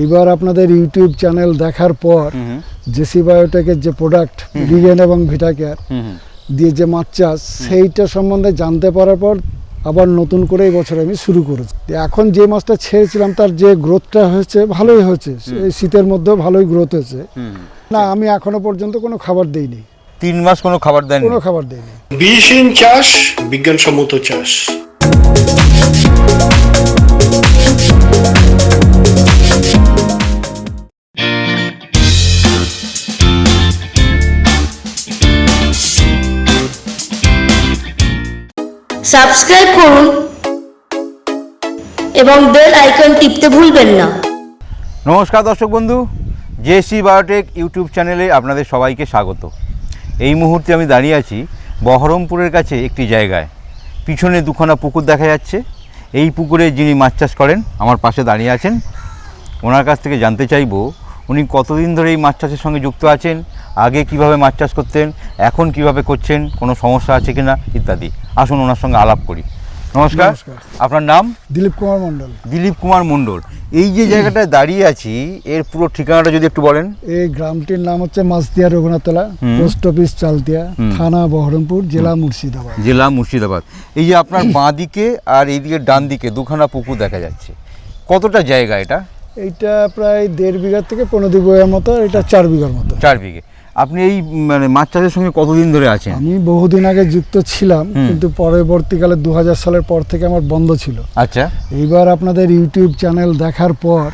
এইবার আপনাদের YouTube channel দেখার পর জেসি বায়োটেকের যে প্রোডাক্ট রিগেন এবং ভিটাকেয়ার। দিয়ে যে মাছ চাষ সেইটা সম্বন্ধে জানতে পারার পর আবার নতুন করে এই বছর আমি শুরু করেছি। এখন যে মাছটা ছেড়েছিলাম তার যে গ্রোথটা হয়েছে ভালোই হয়েছে। এই শীতের মধ্যেও ভালোই গ্রোথ হয়েছে। না আমি এখনও পর্যন্ত কোনো খাবার দেইনি। তিন মাস কোনো খাবার দেন কোনো খাবার দেইনি। বীজহীন চাষ বিজ্ঞানসম্মত চাষ। সাবস্ক্রাইব করুন এবং বেল আইকন টিপতে ভুলবেন না। নমস্কার দর্শক বন্ধু, জেসি বায়োটেক ইউটিউব চ্যানেলে আপনাদের সবাইকে স্বাগত। এই মুহূর্তে আমি দাঁড়িয়ে আছি বহরমপুরের কাছে একটি জায়গায়। পিছনে দুখানা পুকুর দেখা যাচ্ছে। এই পুকুরে যিনি মাছ চাষ করেন, আমার পাশে দাঁড়িয়ে আছেন। ওনার কাছ থেকে জানতে চাইব, উনি কতদিন ধরে এই মাছ চাষের সঙ্গে যুক্ত আছেন? আগে কীভাবে মাছ চাষ করতেন এখন কীভাবে করছেন কোনো সমস্যা আছে কিনা ইত্যাদি। আসুন ওনার সঙ্গে আলাপ করি। নমস্কার। আপনার নাম? দিলীপ কুমার মণ্ডল। দিলীপ কুমার মণ্ডল। এই যে জায়গাটায় দাঁড়িয়ে আছি এর পুরো ঠিকানাটা যদি একটু বলেন। এই গ্রামটির নাম হচ্ছে মাছদিয়া রঘুনাথতলা পোস্ট অফিস চালতিয়া থানা বহরমপুর জেলা মুর্শিদাবাদ। জেলা মুর্শিদাবাদ। এই যে আপনার বাঁ দিকে আর এইদিকে ডান দিকে দুখানা পুকুর দেখা যাচ্ছে। কতটা জায়গা এটা? এইটা প্রায় দেড় বিঘা থেকে পনেরো বিঘার মতো এটা চার বিঘার মতো। চার বিঘে। আপনি এই মানে মাছ চাষের সঙ্গে কতদিন ধরে আছেন? আমি বহুদিন আগে যুক্ত ছিলাম কিন্তু পরবর্তীকালে দু হাজার সালের পর থেকে আমার বন্ধ ছিল। আচ্ছা। এইবার আপনাদের ইউটিউব চ্যানেল দেখার পর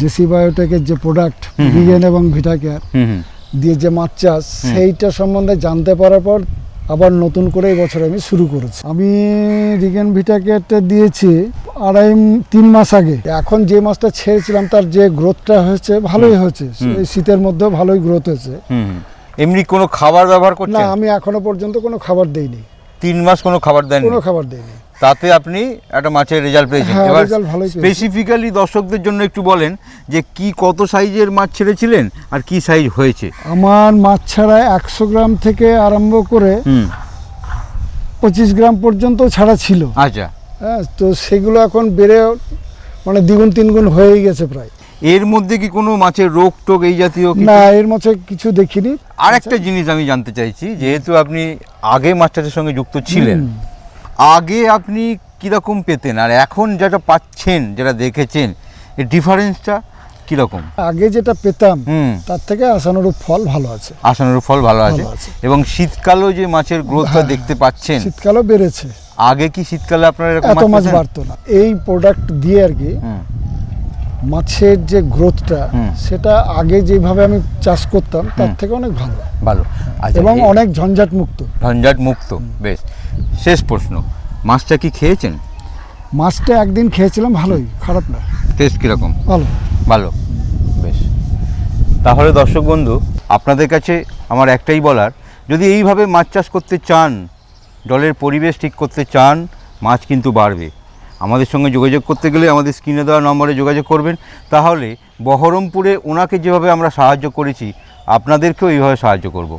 জেসি বায়োটেকের যে প্রোডাক্ট। রিগেন এবং ভিটাকেয়ার হুম হুম। দিয়ে যে মাছ চাষ সেইটা সম্বন্ধে জানতে পারার পর আবার নতুন করে এই বছর আমি শুরু করেছি। আমি রিগেন ভিটাকেয়ারটা দিয়েছি আড়াই তিন মাস আগে। এখন যে মাছটা ছেড়েছিলাম তার যে গ্রোথটা হয়েছে ভালোই হয়েছে। শীতের মধ্যেও ভালোই গ্রোথ হয়েছে। এমনি কোনো খাবার ব্যবহার করছেন? না আমি এখনও পর্যন্ত কোনো খাবার দেইনি। তিন মাস কোনো খাবার দেন কোনো খাবার দেইনি। তাতে আপনি একটা মাছের রেজাল্ট পেয়েছেন। হ্যাঁ, এবার স্পেসিফিক্যালি দর্শকদের জন্য একটু বলেন যে কি কত সাইজের মাছ ছেড়েছিলেন আর কি সাইজ হয়েছে? আমার মাছ ছাড়া একশো গ্রাম থেকে আরম্ভ করে পঁচিশ গ্রাম পর্যন্ত ছাড়া ছিল। আচ্ছা। হ্যাঁ তো সেগুলো এখন বেড়ে মানে দ্বিগুণ তিনগুণ হয়েই গেছে প্রায়। এর মধ্যে কি কোনো মাছের রোগ টোক এই জাতীয় কিছু? না এর মধ্যে কিছু দেখিনি। আর একটা জিনিস আমি জানতে চাইছি যেহেতু আপনি আগে মাছ চাষের সঙ্গে যুক্ত ছিলেন আগে আপনি কীরকম পেতেন? আর এখন যেটা পাচ্ছেন যেটা দেখেছেন এর ডিফারেন্সটা কীরকম? আগে যেটা পেতাম তার থেকে আশানুরূপ ফল ভালো আছে। আসানোর ফল ভালো আছে। এবং শীতকালেও যে মাছের গ্রোথটা হ্যাঁ, দেখতে পাচ্ছেন শীতকালও বেড়েছে। আগে কি শীতকালে আপনারা এরকম এত মাছ বাড়তো না। এই প্রোডাক্ট দিয়ে আর কি মাছের যে গ্রোথটা সেটা আগে যেভাবে আমি চাষ করতাম তার থেকে অনেক ভালো। ভালো। আচ্ছা, এবং অনেক ঝঞ্ঝাট মুক্ত ঝঞ্ঝাট মুক্ত বেশ। শেষ প্রশ্ন মাছটা কি খেয়েছেন? মাছটা একদিন খেয়েছিলাম ভালোই খারাপ না। টেস্ট কীরকম? ভালো। ভালো, বেশ। তাহলে দর্শক বন্ধু, আপনাদের কাছে আমার একটাই বলার, যদি এইভাবে মাছ চাষ করতে চান, জলের পরিবেশ ঠিক করতে চান, মাছ কিন্তু বাড়বে। আমাদের সঙ্গে যোগাযোগ করতে গেলে আমাদের স্ক্রিনে দেওয়া নম্বরে যোগাযোগ করবেন। তাহলে বহরমপুরে ওনাকে যেভাবে আমরা সাহায্য করেছি, আপনাদেরকেও এইভাবে সাহায্য করব।